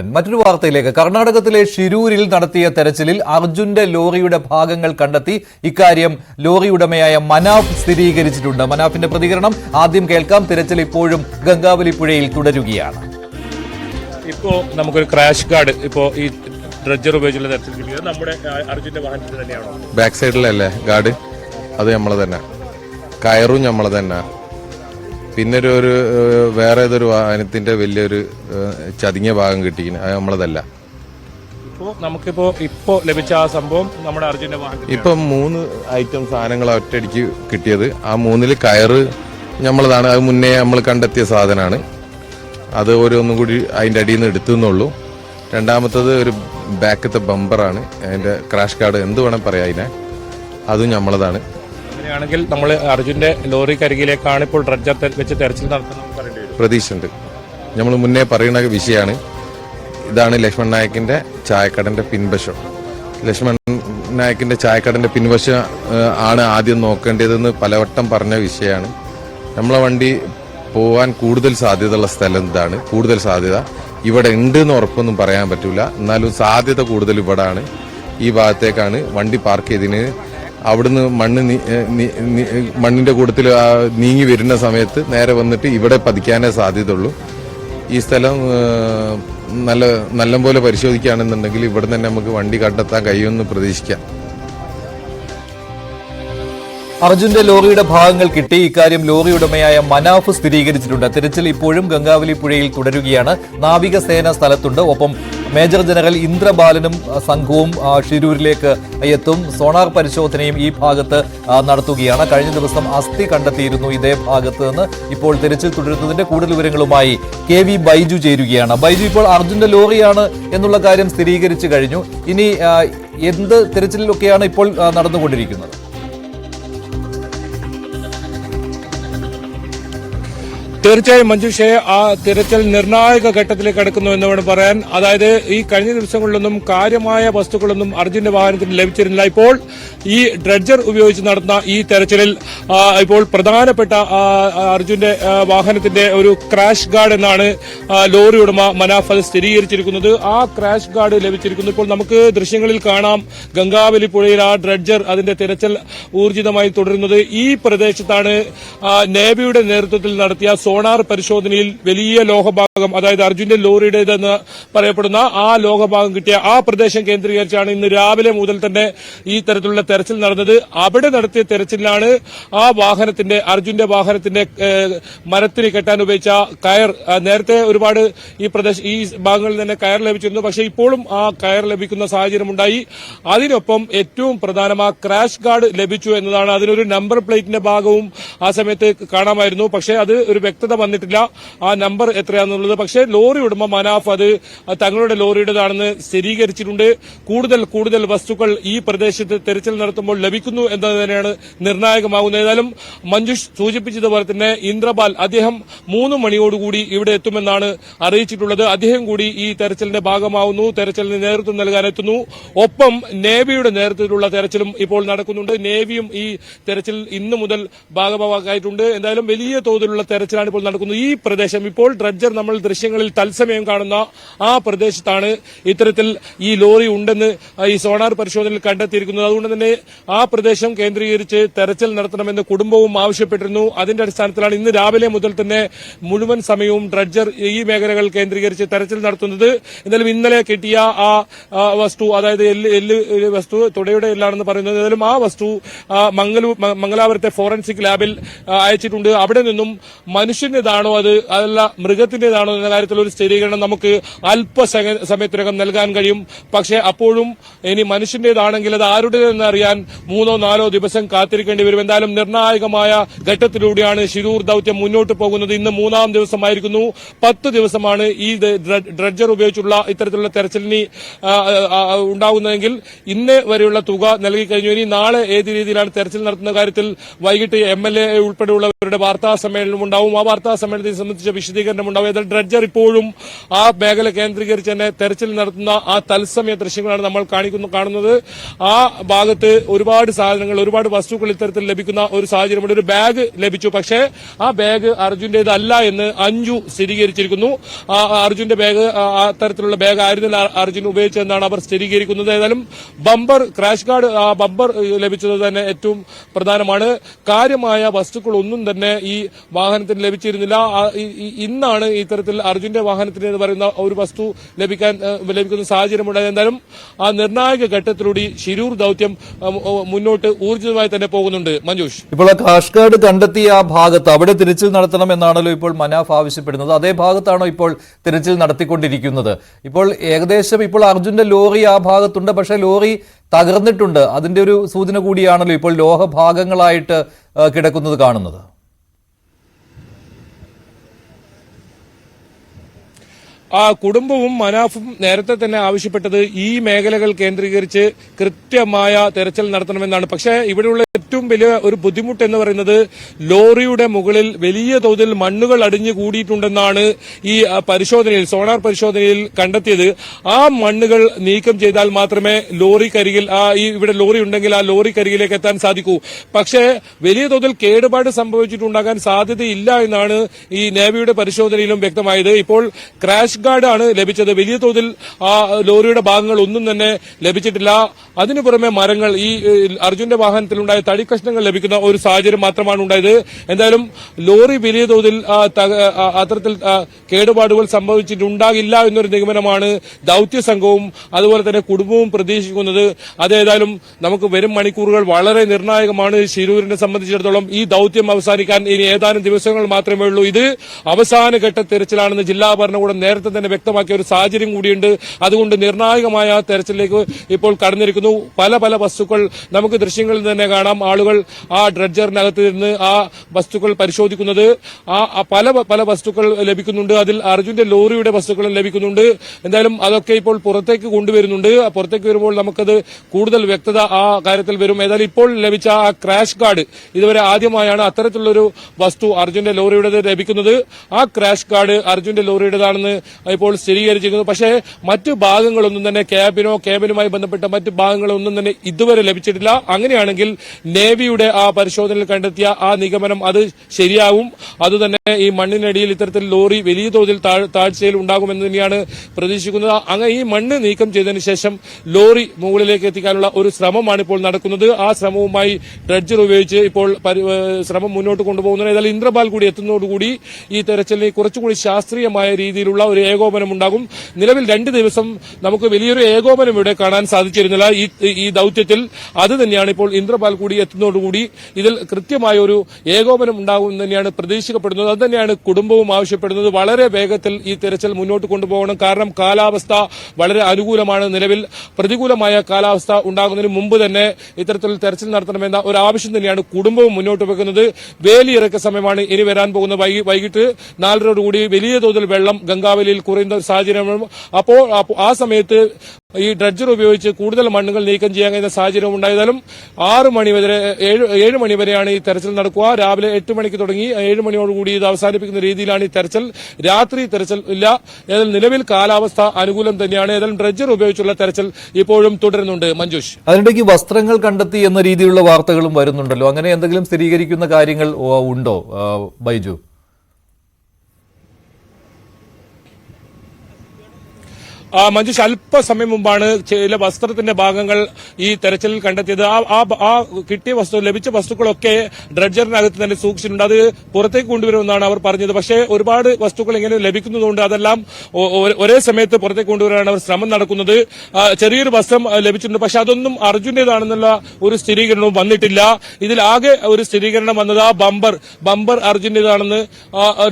മറ്റൊരു വാർത്തയിലേക്ക്. കർണാടകത്തിലെ ഷിരൂരിൽ നടത്തിയ തെരച്ചിലിൽ അർജുന്റെ ലോറിയുടെ ഭാഗങ്ങൾ കണ്ടെത്തി ഇക്കാര്യം ലോറി ഉടമയായ മനാഫ് സ്ഥിരീകരിച്ചിട്ടുണ്ട്. മനാഫിന്റെ പ്രതികരണം ആദ്യം കേൾക്കാം. തിരച്ചിൽ ഇപ്പോഴും ഗംഗാവലി പുഴയിൽ തുടരുകയാണ്. ഇപ്പോ നമുക്കൊരു ക്രാഷ് ഗാർഡ് ഇപ്പോ ഈ ഡ്രഡ്ജർ ഉപയോഗിച്ചുള്ള തെരച്ചിൽ കിട്ടിയത് നമ്മുടെ അർജുന്റെ വാഹനത്തിൽ തന്നെയാണോ? ബാക്ക് സൈഡിലല്ലേ ഗാർഡ് അത് നമ്മളെ തന്നെ കയറും നമ്മളെ തന്നെ പിന്നെ ഒരു ഒരു വേറെ ഏതൊരു വാഹനത്തിന്റെ വലിയൊരു ചതിങ്ങിയ ഭാഗം കിട്ടി അത് നമ്മളതല്ല. ഇപ്പോ നമുക്കിപ്പോ ഇപ്പോ ലഭിച്ച ആ സംഭവം നമ്മുടെ അർജുന്റെ വാഹനം ഇപ്പം മൂന്ന് ഐറ്റം സാധനങ്ങൾ ഒറ്റയടിക്ക് കിട്ടിയത്. ആ മൂന്നിൽ കയറ് നമ്മളതാണ്. അത് മുന്നേ നമ്മൾ കണ്ടെത്തിയ സാധനമാണ് അത് ഓരോന്നും കൂടി അതിന്റെ അടിയിൽ നിന്ന് എടുത്തുന്നുള്ളൂ. രണ്ടാമത്തത് ഒരു ബാക്കത്തെ ബമ്പറാണ്. അതിന്റെ ക്രാഷ് കാർഡ് എന്ത് വേണം പറയാം അതിനെ. അതും നമ്മളതാണ്. അങ്ങനെയാണെങ്കിൽ നമ്മൾ അർജുന്റെ ലോറി കരികിലേക്കാണ് ഇപ്പോൾ ഡ്രഡ്ജർ വെച്ച് തെരച്ചിൽ നടത്തുന്നത് പ്രതീക്ഷയുണ്ട്. നമ്മൾ മുന്നേ പറയുന്ന വിഷയമാണ്. ഇതാണ് ലക്ഷ്മൺ നായക്കിന്റെ ചായക്കടന്റെ പിൻവശം. ലക്ഷ്മൺ നായക്കിന്റെ ചായക്കടന്റെ പിൻവശം ആണ് ആദ്യം നോക്കേണ്ടതെന്ന് പലവട്ടം പറഞ്ഞ വിഷയമാണ്. നമ്മളെ വണ്ടി പോവാൻ കൂടുതൽ സാധ്യതയുള്ള സ്ഥലം ഇതാണ്. കൂടുതൽ സാധ്യത ഇവിടെ ഉണ്ട് എന്ന് ഉറപ്പൊന്നും പറയാൻ പറ്റില്ല എന്നാലും സാധ്യത കൂടുതൽ ഇവിടാണ്. ഈ ഭാഗത്തേക്കാണ് വണ്ടി പാർക്ക് ചെയ്തതിന് അവിടുന്ന് മണ്ണ് മണ്ണിന്റെ കൂട്ടത്തിൽ നീങ്ങി വരുന്ന സമയത്ത് നേരെ വന്നിട്ട് ഇവിടെ പതിക്കാനേ സാധ്യതയുള്ളൂ. ഈ സ്ഥലം നല്ല നല്ലപോലെ പരിശോധിക്കുകയാണെന്നുണ്ടെങ്കിൽ ഇവിടെ തന്നെ നമുക്ക് വണ്ടി കണ്ടെത്താൻ കഴിയുമെന്ന് പ്രതീക്ഷിക്കാം. അർജുന്റെ ലോറിയുടെ ഭാഗങ്ങൾ കിട്ടി. ഇക്കാര്യം ലോറി ഉടമയായ മനാഫ് സ്ഥിരീകരിച്ചിട്ടുണ്ട്. തിരച്ചിൽ ഇപ്പോഴും ഗംഗാവലി പുഴയിൽ തുടരുകയാണ്. നാവികസേന സ്ഥലത്തുണ്ട്. ഒപ്പം മേജർ ജനറൽ ഇന്ദ്രബാലനും സംഘവും ഷിരൂരിലേക്ക് എത്തും. സോണാർ പരിശോധനയും ഈ ഭാഗത്ത് നടത്തുകയാണ്. കഴിഞ്ഞ ദിവസം അസ്ഥി കണ്ടെത്തിയിരുന്നു ഇതേ ഭാഗത്ത് നിന്ന്. ഇപ്പോൾ തിരച്ചിൽ തുടരുന്നതിന്റെ കൂടുതൽ വിവരങ്ങളുമായി കെ വി ബൈജു ചേരുകയാണ്. ബൈജു ഇപ്പോൾ അർജുന്റെ ലോറിയാണ് എന്നുള്ള കാര്യം സ്ഥിരീകരിച്ചു കഴിഞ്ഞു. ഇനി എന്ത് തിരച്ചിലൊക്കെയാണ് ഇപ്പോൾ നടന്നുകൊണ്ടിരിക്കുന്നത്? തീർച്ചയായും മഞ്ജുഷെ ആ തിരച്ചിൽ നിർണായക ഘട്ടത്തിലേക്ക് കടക്കുന്നു എന്ന് വേണം പറയാൻ. അതായത് ഈ കഴിഞ്ഞ ദിവസങ്ങളിലൊന്നും കാര്യമായ വസ്തുക്കളൊന്നും അർജുന്റെ വാഹനത്തിന് ലഭിച്ചിരുന്നില്ല. ഇപ്പോൾ ഈ ഡ്രഡ്ജർ ഉപയോഗിച്ച് നടന്ന ഈ തെരച്ചിലിൽ ഇപ്പോൾ പ്രധാനപ്പെട്ട അർജുന്റെ വാഹനത്തിന്റെ ഒരു ക്രാഷ് ഗാർഡ് എന്നാണ് ലോറി ഉടമ മനാഫൽ സ്ഥിരീകരിച്ചിരിക്കുന്നത്. ആ ക്രാഷ് ഗാർഡ് ലഭിച്ചിരിക്കുന്നു. ഇപ്പോൾ നമുക്ക് ദൃശ്യങ്ങളിൽ കാണാം ഗംഗാവലി പുഴയിൽ ആ ഡ്രഡ്ജർ അതിന്റെ തിരച്ചിൽ ഊർജിതമായി തുടരുന്നത്. ഈ പ്രദേശത്താണ് നേവിയുടെ നേതൃത്വത്തിൽ നടത്തിയ സോണാർ പരിശോധനയിൽ വലിയ ലോഹഭാഗം അതായത് അർജുന്റെ ലോറിയുടേതെന്ന് പറയപ്പെടുന്ന ആ ലോഹഭാഗം കിട്ടിയ ആ പ്രദേശം കേന്ദ്രീകരിച്ചാണ് ഇന്ന് രാവിലെ മുതൽ തന്നെ ഈ തരത്തിലുള്ള തെരച്ചിൽ നടന്നത്. അവിടെ നടത്തിയ തെരച്ചിലാണ് ആ വാഹനത്തിന്റെ അർജുന്റെ വാഹനത്തിന്റെ മരത്തിന് കെട്ടാൻ ഉപയോഗിച്ച കയർ. നേരത്തെ ഒരുപാട് ഈ പ്രദേശം ഈ ഭാഗങ്ങളിൽ തന്നെ കയർ ലഭിച്ചിരുന്നു. പക്ഷേ ഇപ്പോഴും ആ കയർ ലഭിക്കുന്ന സാഹചര്യമുണ്ടായി അതിനൊപ്പം ഏറ്റവും പ്രധാനം ക്രാഷ് ഗാർഡ് ലഭിച്ചു എന്നതാണ്. അതിനൊരു നമ്പർ പ്ലേറ്റിന്റെ ഭാഗവും ആ സമയത്ത് കാണാമായിരുന്നു. പക്ഷേ അത് ഒരു വ്യക്തത വന്നിട്ടില്ല. ആ നമ്പർ എത്രയാണെന്നുള്ളത് പക്ഷേ ലോറി ഉടമ മനാഫ് അത് തങ്ങളുടെ ലോറിയുടേതാണെന്ന് സ്ഥിരീകരിച്ചിട്ടുണ്ട്. കൂടുതൽ കൂടുതൽ വസ്തുക്കൾ ഈ പ്രദേശത്ത് തെരച്ചിൽ നടത്തുമ്പോൾ ലഭിക്കുന്നു എന്നത് തന്നെയാണ് നിർണായകമാകുന്നത്. ഏതായാലും മഞ്ജുഷ് സൂചിപ്പിച്ചതുപോലെ തന്നെ ഇന്ദ്രപാൽ അദ്ദേഹം മൂന്ന് മണിയോടുകൂടി ഇവിടെ എത്തുമെന്നാണ് അറിയിച്ചിട്ടുള്ളത്. അദ്ദേഹം കൂടി ഈ തെരച്ചിലിന്റെ ഭാഗമാവുന്നു. തെരച്ചിലിന് നേതൃത്വം നൽകാനെത്തുന്നു. ഒപ്പം നേവിയുടെ നേതൃത്വത്തിലുള്ള തെരച്ചിലും ഇപ്പോൾ നടക്കുന്നുണ്ട്. നേവിയും ഈ തെരച്ചിൽ ഇന്നു മുതൽ ഭാഗമാക്കായിട്ടുണ്ട് എന്തായാലും വലിയ തോതിലുള്ള തെരച്ചിലാണ് ഇപ്പോൾ നടക്കുന്നത് ഈ പ്രദേശം ഇപ്പോൾ ഡ്രഡ്ജർ നമ്മൾ ദൃശ്യങ്ങളിൽ തത്സമയം കാണുന്ന ആ പ്രദേശത്താണ് ഇത്തരത്തിൽ ഈ ലോറി ഉണ്ടെന്ന് ഈ സോണാർ പരിശോധനയിൽ കണ്ടെത്തിയിരിക്കുന്നത്. അതുകൊണ്ട് തന്നെ ആ പ്രദേശം കേന്ദ്രീകരിച്ച് തെരച്ചിൽ നടത്തണമെന്ന് കുടുംബവും ആവശ്യപ്പെട്ടിരുന്നു. അതിന്റെ അടിസ്ഥാനത്തിലാണ് ഇന്ന് രാവിലെ മുതൽ തന്നെ മുഴുവൻ സമയവും ഡ്രഡ്ജർ ഈ മേഖലകൾ കേന്ദ്രീകരിച്ച് തെരച്ചിൽ നടത്തുന്നത്. എന്നാലും ഇന്നലെ കിട്ടിയ ആ വസ്തു അതായത് എല്ല് എല്ല് വസ്തു തുടയുടെ എല്ലാണെന്ന് പറയുന്നത് എന്നാലും ആ വസ്തു മംഗലാപുരത്തെ ഫോറൻസിക് ലാബിൽ അയച്ചിട്ടുണ്ട്. അവിടെ നിന്നും മനുഷ്യന്റേതാണോ അത്? അതല്ല മൃഗത്തിന്റേതാണോ എന്ന കാര്യത്തിൽ ഒരു സ്ഥിരീകരണം നമുക്ക് അല്പ സമയത്തിനകം നൽകാൻ കഴിയും. പക്ഷേ അപ്പോഴും ഇനി മനുഷ്യന്റേതാണെങ്കിൽ അത് ആരുടേതെന്ന് അറിയാൻ മൂന്നോ നാലോ ദിവസം കാത്തിരിക്കേണ്ടി വരും. എന്തായാലും നിർണായകമായ ഘട്ടത്തിലൂടെയാണ് ശിരൂർ ദൌത്യം മുന്നോട്ട് പോകുന്നത്. ഇന്ന് മൂന്നാം ദിവസമായിരിക്കുന്നു. പത്ത് ദിവസമാണ് ഈ ഡ്രഡ്ജർ ഉപയോഗിച്ചുള്ള ഇത്തരത്തിലുള്ള തെരച്ചിലിന് ഉണ്ടാകുന്നതെങ്കിൽ ഇന്ന് വരെയുള്ള തുക നൽകി കഴിഞ്ഞു. ഇനി നാളെ ഏത് രീതിയിലാണ് തെരച്ചിൽ നടത്തുന്ന കാര്യത്തിൽ വൈകിട്ട് എം എൽ എ ഉൾപ്പെടെയുള്ളവരുടെ വാർത്താ സമ്മേളനം ഉണ്ടാവും. വാർത്താ സമ്മേളനത്തെ സംബന്ധിച്ച വിശദീകരണം ഉണ്ടാവും ഏതായാലും ഡ്രഡ്ജർ ഇപ്പോഴും ആ മേഖല കേന്ദ്രീകരിച്ച് തന്നെ തെരച്ചിൽ നടത്തുന്ന ആ തത്സമയ ദൃശ്യങ്ങളാണ് നമ്മൾ കാണിക്കുന്നു കാണുന്നത്. ആ ഭാഗത്ത് ഒരുപാട് സാധനങ്ങൾ ഒരുപാട് വസ്തുക്കൾ ഇത്തരത്തിൽ ലഭിക്കുന്ന ഒരു സാഹചര്യമുണ്ട്. ഒരു ബാഗ് ലഭിച്ചു. പക്ഷേ ആ ബാഗ് അർജുന്റേതല്ല എന്ന് അഞ്ജു സ്ഥിരീകരിച്ചിരിക്കുന്നു. അർജുന്റെ ബാഗ് ആ തരത്തിലുള്ള ബാഗ് ആയിരുന്നില്ല അർജുൻ ഉപയോഗിച്ചതെന്നാണ് അവർ സ്ഥിരീകരിക്കുന്നത്. ഏതായാലും ബമ്പർ ക്രാഷ് ഗാർഡ് ആ ബമ്പർ ലഭിച്ചത് തന്നെ ഏറ്റവും പ്രധാനമാണ്. കാര്യമായ വസ്തുക്കളൊന്നും തന്നെ ഈ വാഹനത്തിന് ലഭിച്ചിരുന്നില്ല. ഇന്നാണ് ഇത്തരത്തിൽ അർജുന്റെ വാഹനത്തിന് എന്ന് പറയുന്ന ഒരു വസ്തു ലഭിക്കാൻ ലഭിക്കുന്ന സാഹചര്യമുണ്ടായത്. എന്തായാലും ആ നിർണായക ഘട്ടത്തിലൂടെ ശിരൂർ ദൌത്യം മുന്നോട്ട് ഊർജിതമായി തന്നെ പോകുന്നുണ്ട്. മഞ്ജുഷ്. ഇപ്പോൾ ആ കാഷ്കാർഡ് കണ്ടെത്തിയ ആ ഭാഗത്ത് അവിടെ തിരച്ചിൽ നടത്തണം എന്നാണല്ലോ ഇപ്പോൾ മനാഫ് ആവശ്യപ്പെടുന്നത്. അതേ ഭാഗത്താണോ ഇപ്പോൾ തിരച്ചിൽ നടത്തിക്കൊണ്ടിരിക്കുന്നത്? ഇപ്പോൾ ഏകദേശം ഇപ്പോൾ അർജുന്റെ ലോറി ആ ഭാഗത്തുണ്ട്. പക്ഷേ ലോറി തകർന്നിട്ടുണ്ട്. അതിന്റെ ഒരു സൂചന കൂടിയാണല്ലോ ഇപ്പോൾ ലോഹഭാഗങ്ങളായിട്ട് ഭാഗങ്ങളായിട്ട് കിടക്കുന്നത് കാണുന്നത്. ആ കുടുംബവും മനാഫും നേരത്തെ തന്നെ ആവശ്യപ്പെട്ടത് ഈ മേഖലകൾ കേന്ദ്രീകരിച്ച് കൃത്യമായ തെരച്ചിൽ നടത്തണമെന്നാണ്. പക്ഷേ ഇവിടെയുള്ള ഏറ്റവും വലിയ ഒരു ബുദ്ധിമുട്ട് എന്ന് പറയുന്നത് ലോറിയുടെ മുകളിൽ വലിയ തോതിൽ മണ്ണുകൾ അടിഞ്ഞു കൂടിയിട്ടുണ്ടെന്നാണ് ഈ പരിശോധനയിൽ സോണാർ പരിശോധനയിൽ കണ്ടെത്തിയത്. ആ മണ്ണുകൾ നീക്കം ചെയ്താൽ മാത്രമേ ലോറിക്കരികിൽ ആ ഈ ഇവിടെ ലോറി ഉണ്ടെങ്കിൽ ആ ലോറി ലോറിക്കരികിലേക്ക് എത്താൻ സാധിക്കൂ. പക്ഷേ വലിയ തോതിൽ കേടുപാട് സംഭവിച്ചിട്ടുണ്ടാകാൻ സാധ്യതയില്ല എന്നാണ് ഈ നേവിയുടെ പരിശോധനയിലും വ്യക്തമായത്. ഇപ്പോൾ ക്രാഷ് ഗാർഡ് ആണ് ലഭിച്ചത്. വലിയ തോതിൽ ആ ലോറിയുടെ ഭാഗങ്ങൾ ഒന്നും തന്നെ ലഭിച്ചിട്ടില്ല. അതിനു പുറമെ മരങ്ങൾ ഈ അർജുന്റെ വാഹനത്തിലുണ്ടായ തടിക്കഷ്ണങ്ങൾ ലഭിക്കുന്ന ഒരു സാഹചര്യം മാത്രമാണ് ഉണ്ടായത്. എന്തായാലും ലോറി വലിയ തോതിൽ അത്തരത്തിൽ കേടുപാടുകൾ സംഭവിച്ചിട്ടുണ്ടാകില്ല എന്നൊരു നിഗമനമാണ് ദൌത്യ സംഘവും അതുപോലെ തന്നെ കുടുംബവും പ്രതീക്ഷിക്കുന്നത്. അതേതായാലും നമുക്ക് വരും മണിക്കൂറുകൾ വളരെ നിർണായകമാണ് ശിരൂരിനെ സംബന്ധിച്ചിടത്തോളം ഈ ദൌത്യം അവസാനിക്കാൻ ഇനി ഏതാനും ദിവസങ്ങൾ മാത്രമേ ഉള്ളൂ. ഇത് അവസാന തെരച്ചിലാണെന്ന് ജില്ലാ ഭരണകൂടം നേരത്തെ തന്നെ വ്യക്തമാക്കിയ ഒരു സാഹചര്യം കൂടിയുണ്ട്. അതുകൊണ്ട് നിർണായകമായ തെരച്ചിലേക്ക് ഇപ്പോൾ കടന്നിരിക്കുന്നു. പല പല വസ്തുക്കൾ നമുക്ക് ദൃശ്യങ്ങളിൽ തന്നെ കാണാം. ആളുകൾ ആ ഡ്രഡ്ജറിനകത്ത് നിന്ന് ആ വസ്തുക്കൾ പരിശോധിക്കുന്നത്. ആ പല പല വസ്തുക്കൾ ലഭിക്കുന്നുണ്ട്. അതിൽ അർജുന്റെ ലോറിയുടെ വസ്തുക്കളും ലഭിക്കുന്നുണ്ട്. എന്തായാലും അതൊക്കെ ഇപ്പോൾ പുറത്തേക്ക് കൊണ്ടുവരുന്നുണ്ട്. പുറത്തേക്ക് വരുമ്പോൾ നമുക്കത് കൂടുതൽ വ്യക്തത ആ കാര്യത്തിൽ വരും. ഏതായാലും ഇപ്പോൾ ലഭിച്ച ആ ക്രാഷ് ഗാർഡ് ഇതുവരെ ആദ്യമായാണ് അത്തരത്തിലുള്ളൊരു വസ്തു അർജുന്റെ ലോറിയുടേത് ലഭിക്കുന്നത്. ആ ക്രാഷ് ഗാർഡ് അർജുന്റെ ലോറിയുടേതാണെന്ന് ഇപ്പോൾ സ്ഥിരീകരിച്ചിരിക്കുന്നു. പക്ഷേ മറ്റു ഭാഗങ്ങളൊന്നും തന്നെ ക്യാബിനോ ക്യാബിനുമായി ബന്ധപ്പെട്ട മറ്റു ഭാഗങ്ങളൊന്നും തന്നെ ഇതുവരെ ലഭിച്ചിട്ടില്ല. അങ്ങനെയാണെങ്കിൽ നേവിയുടെ ആ പരിശോധനയിൽ കണ്ടെത്തിയ ആ നിഗമനം അത് ശരിയാവും. അതുതന്നെ ഈ മണ്ണിനടിയിൽ ഇത്തരത്തിൽ ലോറി വലിയ തോതിൽ താഴ്- താഴ്ചയിൽ ഉണ്ടാകുമെന്ന് തന്നെയാണ് പ്രതീക്ഷിക്കുന്നത്. അങ്ങനെ ഈ മണ്ണ് നീക്കം ചെയ്തതിനു ശേഷം ലോറി മുകളിലേക്ക് എത്തിക്കാനുള്ള ഒരു ശ്രമമാണ് ഇപ്പോൾ നടക്കുന്നത്. ആ ശ്രമവുമായി ഡ്രഡ്ജർ ഉപയോഗിച്ച് ഇപ്പോൾ ശ്രമം മുന്നോട്ട് കൊണ്ടുപോകുന്നത് ഏതായാലും ഇന്ദ്രപാൽ കൂടി എത്തുന്നതോടുകൂടി ഈ തെരച്ചിലിനെ കുറച്ചുകൂടി ശാസ്ത്രീയമായ രീതിയിലുള്ള ഒരു ഏകോപനം ഉണ്ടാകും. നിലവിൽ രണ്ട് ദിവസം നമുക്ക് വലിയൊരു ഏകോപനം ഇവിടെ കാണാൻ സാധിച്ചിരുന്നില്ല. ഈ ദൌത്യത്തിൽ അത് തന്നെയാണ് ഇപ്പോൾ ഇന്ദ്രപാൽ കൂടി എത്തുന്നതോടുകൂടി ഇതിൽ കൃത്യമായ ഒരു ഏകോപനം ഉണ്ടാകും തന്നെയാണ് പ്രതീക്ഷിക്കപ്പെടുന്നത്. അത് തന്നെയാണ് കുടുംബവും ആവശ്യപ്പെടുന്നത്. വളരെ വേഗത്തിൽ ഈ തെരച്ചിൽ മുന്നോട്ട് കൊണ്ടുപോകണം. കാരണം കാലാവസ്ഥ വളരെ അനുകൂലമാണ് നിലവിൽ. പ്രതികൂലമായ കാലാവസ്ഥ ഉണ്ടാകുന്നതിന് മുമ്പ് തന്നെ ഇത്തരത്തിൽ തെരച്ചിൽ നടത്തണമെന്ന ഒരു ആവശ്യം തന്നെയാണ് കുടുംബവും മുന്നോട്ട് വെക്കുന്നത്. വേലിയിറക്ക സമയമാണ് ഇനി വരാൻ പോകുന്നത്. വൈകി- വൈകിട്ട് നാലരോടുകൂടി വലിയ തോതിൽ വെള്ളം ഗംഗാവലിയിൽ കുറയുന്ന ഒരു സാഹചര്യമാണ് അപ്പോൾ ആ സമയത്ത് ഈ ഡ്രഡ്ജർ ഉപയോഗിച്ച് കൂടുതൽ മണ്ണുകൾ നീക്കം ചെയ്യാൻ കഴിയുന്ന സാഹചര്യം ഉണ്ടായതാലും ആറ് മണി വരെ ഏഴ് ഏഴ് മണി വരെയാണ് ഈ തെരച്ചിൽ നടക്കുക. രാവിലെ എട്ട് മണിക്ക് തുടങ്ങി ഏഴ് മണിയോടുകൂടി ഇത് അവസാനിപ്പിക്കുന്ന രീതിയിലാണ് ഈ തെരച്ചിൽ. രാത്രി തെരച്ചിൽ ഇല്ല. ഏതായാലും നിലവിൽ കാലാവസ്ഥ അനുകൂലം തന്നെയാണ്. ഏതായാലും ഡ്രഡ്ജർ ഉപയോഗിച്ചുള്ള തെരച്ചിൽ ഇപ്പോഴും തുടരുന്നുണ്ട്. മഞ്ജുഷ്. അതിനിടയ്ക്ക് വസ്ത്രങ്ങൾ കണ്ടെത്തി എന്ന രീതിയിലുള്ള വാർത്തകളും വരുന്നുണ്ടല്ലോ. അങ്ങനെ എന്തെങ്കിലും സ്ഥിരീകരിക്കുന്ന കാര്യങ്ങൾ ഉണ്ടോ ബൈജു? മഞ്ജുഷ് അല്പസമയം മുമ്പാണ് ചില വസ്ത്രത്തിന്റെ ഭാഗങ്ങൾ ഈ തെരച്ചിലിൽ കണ്ടെത്തിയത്. ആ കിട്ടിയ വസ്തു ലഭിച്ച വസ്തുക്കളൊക്കെ ഡ്രഡ്ജറിനകത്ത് തന്നെ സൂക്ഷിച്ചിട്ടുണ്ട്. അത് പുറത്തേക്ക് കൊണ്ടുവരുമെന്നാണ് അവർ പറഞ്ഞത്. പക്ഷേ ഒരുപാട് വസ്തുക്കൾ ഇങ്ങനെ ലഭിക്കുന്നതുകൊണ്ട് അതെല്ലാം ഒരേ സമയത്ത് പുറത്തേക്ക് കൊണ്ടുവരാനാണ് അവർ ശ്രമം നടക്കുന്നത്. ചെറിയൊരു വസ്ത്രം ലഭിച്ചിട്ടുണ്ട്. പക്ഷെ അതൊന്നും അർജുന്റേതാണെന്നുള്ള ഒരു സ്ഥിരീകരണവും വന്നിട്ടില്ല. ഇതിൽ ആകെ ഒരു സ്ഥിരീകരണം വന്നത് ആ ബമ്പർ ബമ്പർ അർജുന്റേതാണെന്ന്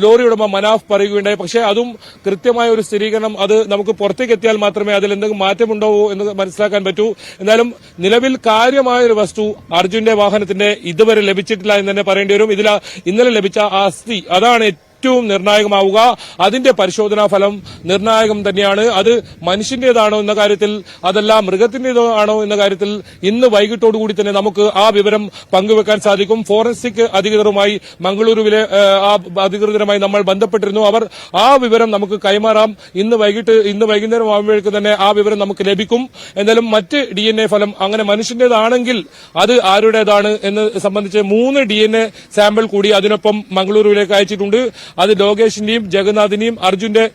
ലോറി ഉടമ മനാഫ് പറയുകയുണ്ടായി. പക്ഷേ അതും കൃത്യമായ ഒരു സ്ഥിരീകരണം അത് നമുക്ക് പുറത്തേക്ക് എത്തിയാൽ മാത്രമേ അതിൽ എന്തെങ്കിലും മാറ്റമുണ്ടാവൂ എന്ന് മനസ്സിലാക്കാൻ പറ്റൂ. എന്നാലും നിലവിൽ കാര്യമായ ഒരു വസ്തു അർജുന്റെ വാഹനത്തിന്റെ ഇതുവരെ ലഭിച്ചിട്ടില്ല എന്ന് തന്നെ പറയേണ്ടി വരും. ഇതിൽ ഇന്നലെ ലഭിച്ച അസ്ഥി അതാണ് ഏറ്റവും നിർണായകമാവുക. അതിന്റെ പരിശോധനാ ഫലം നിർണായകം തന്നെയാണ്. അത് മനുഷ്യന്റേതാണോ എന്ന കാര്യത്തിൽ അതല്ല മൃഗത്തിന്റേതോ ആണോ എന്ന കാര്യത്തിൽ ഇന്ന് വൈകിട്ടോടുകൂടി തന്നെ നമുക്ക് ആ വിവരം പങ്കുവെക്കാൻ സാധിക്കും. ഫോറൻസിക് അധികൃതരുമായി മംഗളൂരുവിലെ ആ അധികൃതരുമായി നമ്മൾ ബന്ധപ്പെട്ടിരുന്നു. അവർ ആ വിവരം നമുക്ക് കൈമാറാം. ഇന്ന് വൈകിട്ട് ഇന്ന് വൈകുന്നേരം ആകുമ്പോഴേക്ക് തന്നെ ആ വിവരം നമുക്ക് ലഭിക്കും. എന്തായാലും മറ്റ് ഡി ഫലം അങ്ങനെ മനുഷ്യന്റേതാണെങ്കിൽ അത് ആരുടേതാണ് എന്ന് സംബന്ധിച്ച് മൂന്ന് ഡി സാമ്പിൾ കൂടി അതിനൊപ്പം മംഗളൂരുവിലേക്ക് അയച്ചിട്ടുണ്ട്. അത് ലോകേഷിന്റെയും ജഗന്നാഥിന്റെയും അർജുന്റെ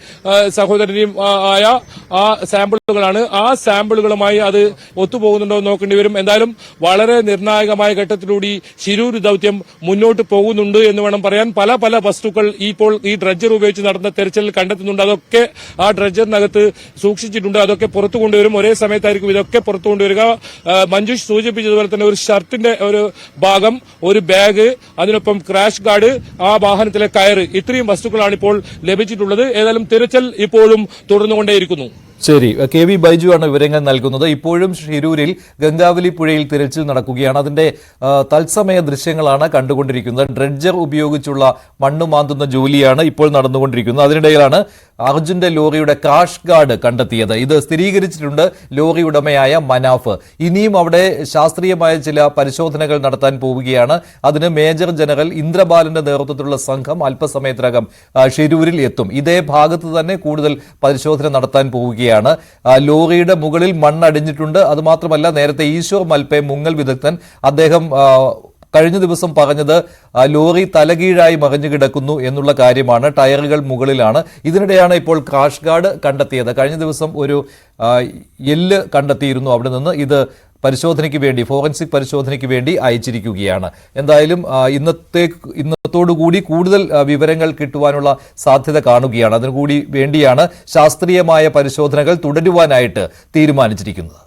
സഹോദരന്റെയും ആയ ആ സാമ്പിളുകളാണ്. ആ സാമ്പിളുകളുമായി അത് ഒത്തുപോകുന്നുണ്ടോ എന്ന് നോക്കേണ്ടി വരും. എന്തായാലും വളരെ നിർണായകമായ ഘട്ടത്തിലൂടെ ശിരൂർ ദൌത്യം മുന്നോട്ട് പോകുന്നുണ്ട് എന്ന് വേണം പറയാൻ. പല പല വസ്തുക്കൾ ഇപ്പോൾ ഈ ഡ്രഡ്ജർ ഉപയോഗിച്ച് നടന്ന തെരച്ചിലിൽ കണ്ടെത്തുന്നുണ്ട്. അതൊക്കെ ആ ഡ്രഡ്ജറിനകത്ത് സൂക്ഷിച്ചിട്ടുണ്ട്. അതൊക്കെ പുറത്തു കൊണ്ടുവരും. ഒരേ സമയത്തായിരിക്കും ഇതൊക്കെ പുറത്തു കൊണ്ടുവരിക. മഞ്ജുഷ് സൂചിപ്പിച്ചതുപോലെ തന്നെ ഒരു ഷർട്ടിന്റെ ഒരു ഭാഗം ഒരു ബാഗ് അതിനൊപ്പം ക്രാഷ് ഗാർഡ് ആ വാഹനത്തിലെ കയറ്. ഇത്രയും വസ്തുക്കളാണ് ഇപ്പോൾ ലഭിച്ചിട്ടുള്ളത്. ഏതായാലും തിരച്ചിൽ ഇപ്പോഴും തുടർന്നുകൊണ്ടേയിരിക്കുന്നു. ശരി. കെ വി ബൈജു ആണ് വിവരങ്ങൾ നൽകുന്നത്. ഇപ്പോഴും ഷിരൂരിൽ ഗംഗാവലി പുഴയിൽ തിരച്ചിൽ നടക്കുകയാണ്. അതിന്റെ തത്സമയ ദൃശ്യങ്ങളാണ് കണ്ടുകൊണ്ടിരിക്കുന്നത്. ഡ്രഡ്ജർ ഉപയോഗിച്ചുള്ള മണ്ണ് മാന്തുന്ന ജോലിയാണ് ഇപ്പോൾ നടന്നുകൊണ്ടിരിക്കുന്നത്. അതിനിടയിലാണ് അർജുന്റെ ലോറിയുടെ ക്രാഷ് ഗാർഡ് കണ്ടെത്തിയത്. ഇത് സ്ഥിരീകരിച്ചിട്ടുണ്ട് ലോറി ഉടമയായ മനാഫ്. ഇനിയും അവിടെ ശാസ്ത്രീയമായ ചില പരിശോധനകൾ നടത്താൻ പോവുകയാണ്. അതിന് മേജർ ജനറൽ ഇന്ദ്രബാലന്റെ നേതൃത്വത്തിലുള്ള സംഘം അല്പസമയത്തിനകം ഷിരൂരിൽ എത്തും. ഇതേ ഭാഗത്ത് തന്നെ കൂടുതൽ പരിശോധന നടത്താൻ പോവുകയാണ്. ലോറിയുടെ മുകളിൽ മണ്ണടിഞ്ഞിട്ടുണ്ട് അതുമാത്രമല്ല നേരത്തെ ഈശ്വർ മൽപെ മുങ്ങൽ വിദഗ്ധൻ അദ്ദേഹം കഴിഞ്ഞ ദിവസം പറഞ്ഞത് ലോറി തലകീഴായി മറിഞ്ഞു കിടക്കുന്നു എന്നുള്ള കാര്യമാണ് ടയറുകൾ മുകളിലാണ്. ഇതിനിടെയാണ് ഇപ്പോൾ ക്രാഷ് ഗാർഡ് കണ്ടെത്തിയത്. കഴിഞ്ഞ ദിവസം ഒരു എല്ല് കണ്ടെത്തിയിരുന്നു അവിടെ നിന്ന്. ഇത് പരിശോധനയ്ക്ക് വേണ്ടി ഫോറൻസിക് പരിശോധനയ്ക്ക് വേണ്ടി അയച്ചിരിക്കുകയാണ്. എന്തായാലും ഇന്നത്തെ ഇന്നത്തോടുകൂടി കൂടുതൽ വിവരങ്ങൾ കിട്ടുവാനുള്ള സാധ്യത കാണുകയാണ്. അതിനുകൂടി വേണ്ടിയാണ് ശാസ്ത്രീയമായ പരിശോധനകൾ തുടരുവാനായിട്ട് തീരുമാനിച്ചിരിക്കുന്നത്.